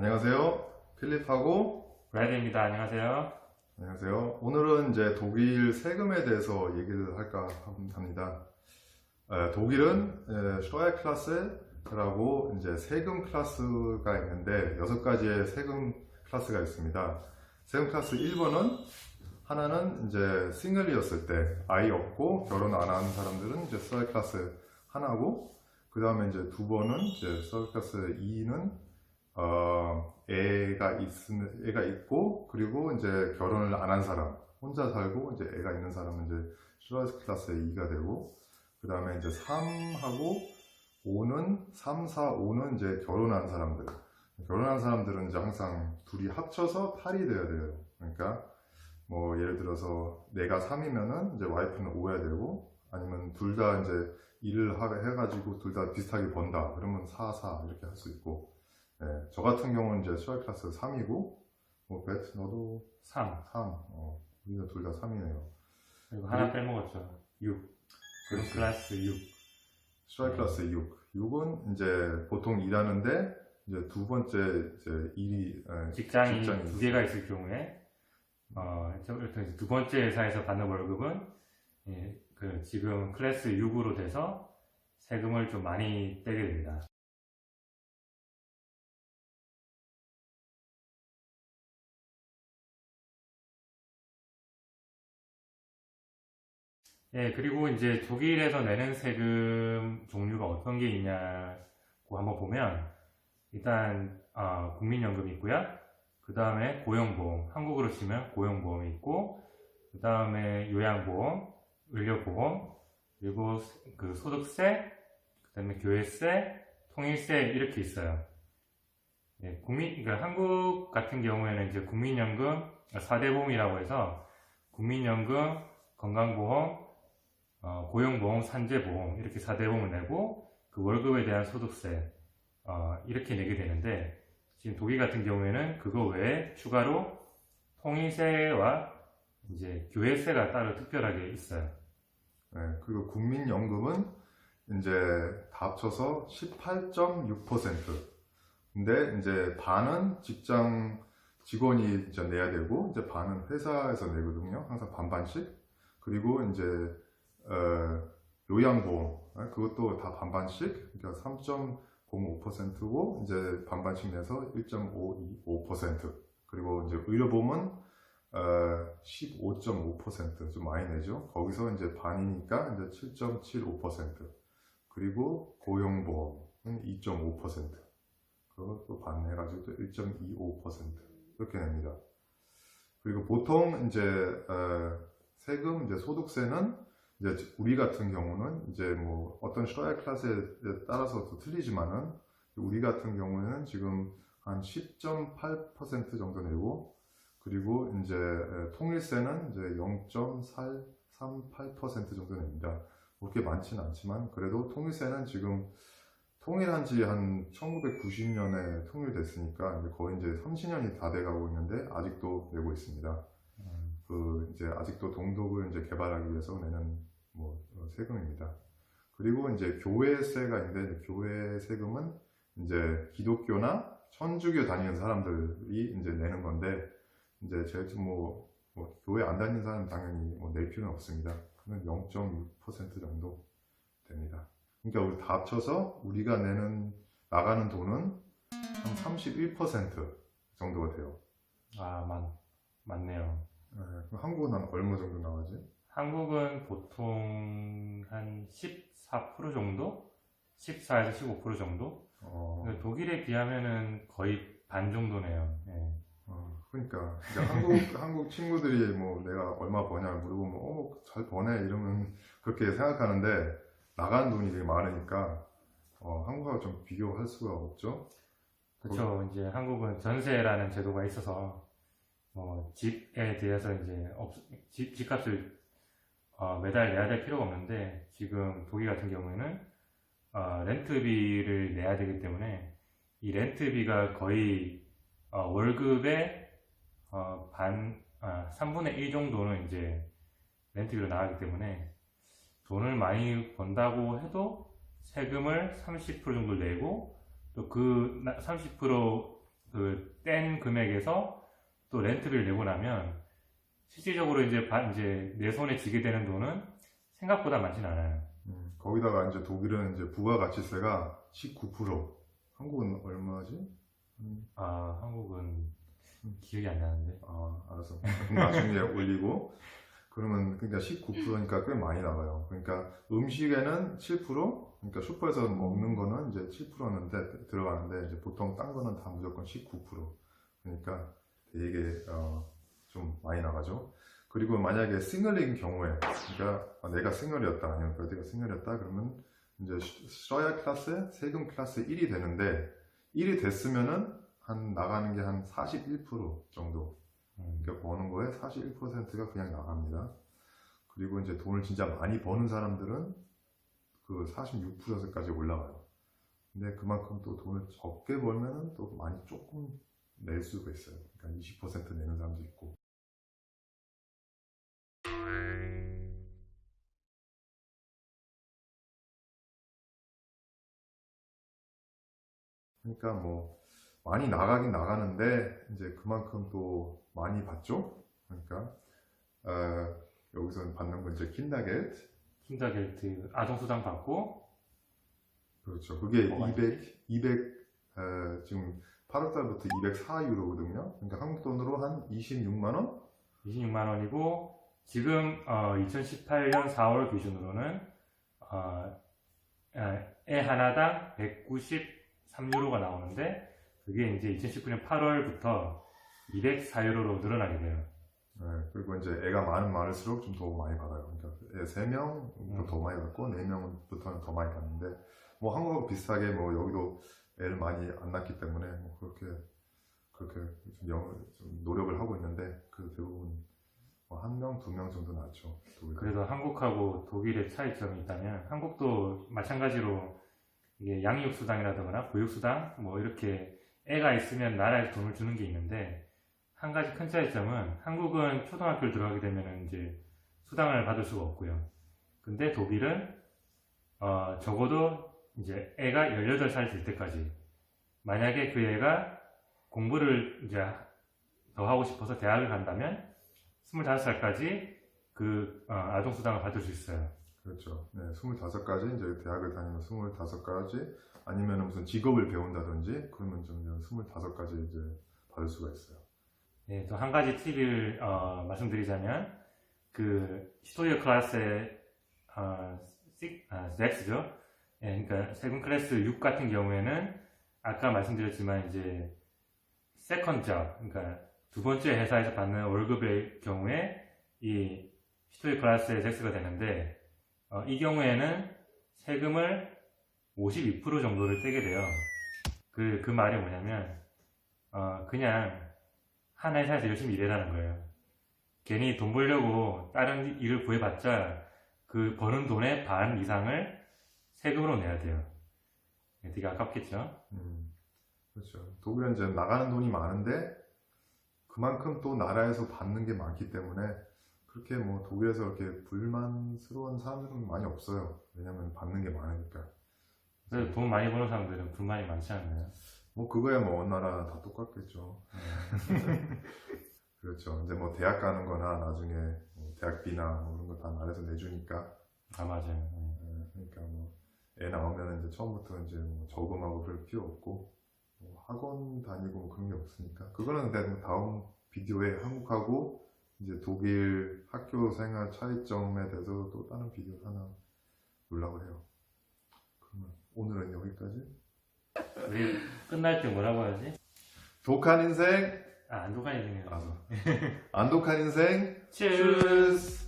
안녕하세요. 필립하고 브라이드입니다. 안녕하세요. 안녕하세요. 오늘은 이제 독일 세금에 대해서 얘기를 할까 합니다. 에, 독일은 에, 슈라이 클라스라고 이제 세금 클래스가 있는데 여섯 가지의 세금 클래스가 있습니다. 세금 클래스 1번은 하나는 이제 싱글이었을 때 아이 없고 결혼 안 한 사람들은 이제 슈라이 클래스 하나고 그 다음에 이제 두 번은 이제 클래스 2는 어, 애가 있, 애가 있고, 그리고 이제 결혼을 안 한 사람, 혼자 살고, 이제 애가 있는 사람은 이제 슈라이스 클래스의 2가 되고, 그 다음에 이제 3하고 5는, 3, 4, 5는 이제 결혼한 사람들. 결혼한 사람들은 이제 항상 둘이 합쳐서 8이 돼야 돼요. 그러니까, 뭐, 예를 들어서 내가 3이면은 이제 와이프는 5야 되고, 아니면 둘 다 이제 일을 하- 해가지고 둘 다 비슷하게 번다. 그러면 4, 4 이렇게 할 수 있고, 네, 저 같은 경우는 이제 수학 클래스 3이고, 뭐, 베트, 너도 3. 3. 어, 우리가 둘다 3이네요. 그리고 하나 빼먹었죠. 6. 그럼 그렇지. 클래스 6. 수학 네. 클래스 6. 6은 이제 보통 일하는데, 이제 두 번째, 이제 일이, 에, 직장이 직장이 두 개가 있을 경우에, 어, 저- 일단 두 번째 회사에서 받는 월급은, 예, 그, 지금 클래스 6으로 돼서 세금을 좀 많이 떼게 됩니다. 예, 그리고 이제 독일에서 내는 세금 종류가 어떤 게 있냐고 한번 보면, 일단, 어, 국민연금이 있고요. 그 다음에 고용보험, 한국으로 치면 고용보험이 있고, 그 다음에 요양보험, 의료보험, 그리고 그 소득세, 그 다음에 교회세, 통일세 이렇게 있어요. 예, 국민, 그러니까 한국 같은 경우에는 이제 국민연금 4대 보험이라고 해서 국민연금, 건강보험, 어, 고용보험, 산재보험 이렇게 4대 보험을 내고 그 월급에 대한 소득세 어, 이렇게 내게 되는데 지금 독일 같은 경우에는 그거 외에 추가로 통일세와 이제 교회세가 따로 특별하게 있어요. 네, 그리고 국민연금은 이제 다 합쳐서 18.6%. 근데 이제 반은 직장 직원이 이제 내야 되고, 이제 반은 회사에서 내거든요. 항상 반반씩. 그리고 이제, 어, 요양보험. 네, 그것도 다 반반씩. 그러니까 3.05%고, 이제 반반씩 내서 1.55%. 그리고 이제 의료보험은 어, 15.5%좀 많이 내죠. 거기서 이제 반이니까 이제 7.75%. 그리고 고용보험은 2.5%. 그것도 반 해가지고 또1.25% 이렇게 냅니다. 그리고 보통 이제 어, 세금 이제 소득세는 이제 우리 같은 경우는 이제 뭐 어떤 슈라이 클래스에 따라서 또 틀리지만은 우리 같은 경우에는 지금 한 10.8% 정도 내고 그리고 이제 에, 통일세는 이제 0.438% 정도 냅니다. 그렇게 많지는 않지만 그래도 통일세는 지금 통일한 지 한 1990년에 통일됐으니까 거의 이제 30년이 다 돼가고 있는데 아직도 내고 있습니다. 음, 그 이제 아직도 동독을 이제 개발하기 위해서 내는 뭐 어, 세금입니다. 그리고 이제 교회세가 있는데 교회 세금은 이제 기독교나 천주교 다니는 사람들이 이제 내는 건데 이제 지금 뭐, 뭐 교회 안 다니는 사람 당연히 뭐 낼 필요는 없습니다. 그는 0.6% 정도 됩니다. 그러니까 우리 다 합쳐서 우리가 내는 나가는 돈은 한 31% 정도가 돼요. 아, 많, 많네요. 네, 그럼 한국은 한 얼마 정도 나가지? 한국은 보통 한 14% 정도? 14에서 15% 정도? 어, 근데 독일에 비하면은 거의 반 정도네요. 예. 어, 그러니까, 그러니까 한국 한국 친구들이 뭐 내가 얼마 버냐 물어보면 어잘 버네 이러면 그렇게 생각하는데 나가는 돈이 되게 많으니까 어, 한국하고 좀 비교할 수가 없죠. 그렇죠. 이제 한국은 전세라는 제도가 있어서 뭐 집에 대해서 이제 없, 집 집값을 어, 매달 내야 될 필요가 없는데 지금 독일 같은 경우에는 어, 렌트비를 내야 되기 때문에 이 렌트비가 거의 어, 월급의 어, 반 아, 3분의 1 정도는 이제 렌트비로 나가기 때문에 돈을 많이 번다고 해도 세금을 30% 정도 내고 또 그 30%그 그뗀 금액에서 또 렌트비를 내고 나면 실질적으로 이제 바- 이제 내 손에 지게 되는 돈은 생각보다 많진 않아요. 음, 거기다가 이제 독일은 이제 부가가치세가 19%. 한국은 얼마지? 음, 아 한국은 기억이 안 나는데. 아, 알았어. 나중에 올리고. 그러면 그러니까 19%니까 꽤 많이 나가요. 그러니까 음식에는 7%, 그러니까 슈퍼에서 먹는 거는 이제 7%는데 들어가는데 이제 보통 딴 거는 다 무조건 19%. 그러니까 되게 어, 좀 많이 나가죠. 그리고 만약에 싱글인 경우에, 그러니까 아, 내가 싱글이었다 아니면 별디가 싱글이었다 그러면 이제 셔야 클래스, 세금 클래스 1이 되는데 1이 됐으면은 한 나가는 게 한 41% 정도. 음, 그러니까 버는 거에 41%가 그냥 나갑니다. 그리고 이제 돈을 진짜 많이 버는 사람들은 그 46%까지 올라가요. 근데 그만큼 또 돈을 적게 벌면은 또 많이 조금 낼 수가 있어요. 그러니까 20% 내는 사람도 있고. 그러니까 뭐 많이 나가긴 나가는데 이제 그만큼 또 많이 받죠. 그러니까 어, 여기서 받는 건 이제 킨다겟 킨더겔트 아동 수당 받고 그렇죠. 그게 뭐가 200 200 어, 지금 8월달부터 204유로거든요. 그러니까 한국 돈으로 한 26만 원. 26만 원이고 지금 어, 2018년 4월 기준으로는 어, 아, 애 하나당 193유로가 나오는데 그게 이제 2019년 8월부터 204유로로 늘어나게 돼요. 네, 그리고 이제 애가 많은 많을수록 좀 더 많이 받아요. 그러니까 애 3명부터 음. 더 많이 받고 4명부터는 더 많이 받는데 뭐 한국하고 비슷하게 뭐 여기도 애를 많이 안 낳기 때문에 뭐 그렇게 그렇게 좀, 영, 좀 노력을 하고 있는데 그 대부분 뭐한 명, 두 명 정도 낳죠. 독일은. 그래도 한국하고 독일의 차이점이 있다면 한국도 마찬가지로 이게 양육수당이라든가 보육수당 뭐 이렇게 애가 있으면 나라에서 돈을 주는 게 있는데 한 가지 큰 차이점은 한국은 초등학교를 들어가게 되면 이제 수당을 받을 수가 없고요. 근데 독일은 어, 적어도 이제 애가 18살 될 때까지 만약에 그 애가 공부를 이제 더 하고 싶어서 대학을 간다면 25살까지 그 어, 아동수당을 받을 수 있어요. 그렇죠. 네, 25까지 이제 대학을 다니면 25까지 아니면 무슨 직업을 배운다든지 그러면 좀 25까지 이제 받을 수가 있어요. 네, 또 한 가지 팁을 어, 말씀드리자면 그 히스토리어 클래스의 어, 6, 아, 6죠. 예, 그러니까 세븐 클래스 6 같은 경우에는 아까 말씀드렸지만 이제 세컨 잡, 그러니까 두 번째 회사에서 받는 월급의 경우에 이 히스토리 클래스의 6가 되는데 어, 이 경우에는 세금을 52% 정도를 떼게 돼요. 그, 그 말이 뭐냐면 어, 그냥 한 회사에서 열심히 일하라는 거예요. 괜히 돈 벌려고 다른 일을 구해봤자 그 버는 돈의 반 이상을 세금으로 내야 돼요. 되게 아깝겠죠? 음, 그렇죠. 독일은 이제 나가는 돈이 많은데 그만큼 또 나라에서 받는 게 많기 때문에 그렇게 뭐 독일에서 그렇게 불만스러운 사람들은 많이 없어요. 왜냐면 받는 게 많으니까. 그래서 돈 많이 버는 사람들은 불만이 많지 않나요? 뭐 그거야 뭐 어느 나라 다 똑같겠죠. 그렇죠. 이제 뭐 대학 가는 거나 나중에 뭐 대학비나 뭐 그런 거 다 나라에서 내주니까. 아, 맞아요. 네. 예, 그러니까 뭐 애 나오면 이제 처음부터 이제 뭐 저금하고 그럴 필요 없고 뭐 학원 다니고 뭐 그런 게 없으니까 그거는 근데 뭐 다음 비디오에 한국하고 이제 독일 학교 생활 차이점에 대해서 또 다른 비디오 하나 올라고 해요. 그러면 오늘은 여기까지. 우리 끝날 때 뭐라고 하지? 독한 인생, 아, 안 독한 얘기네요. 아, 안 독한 인생! 츄스!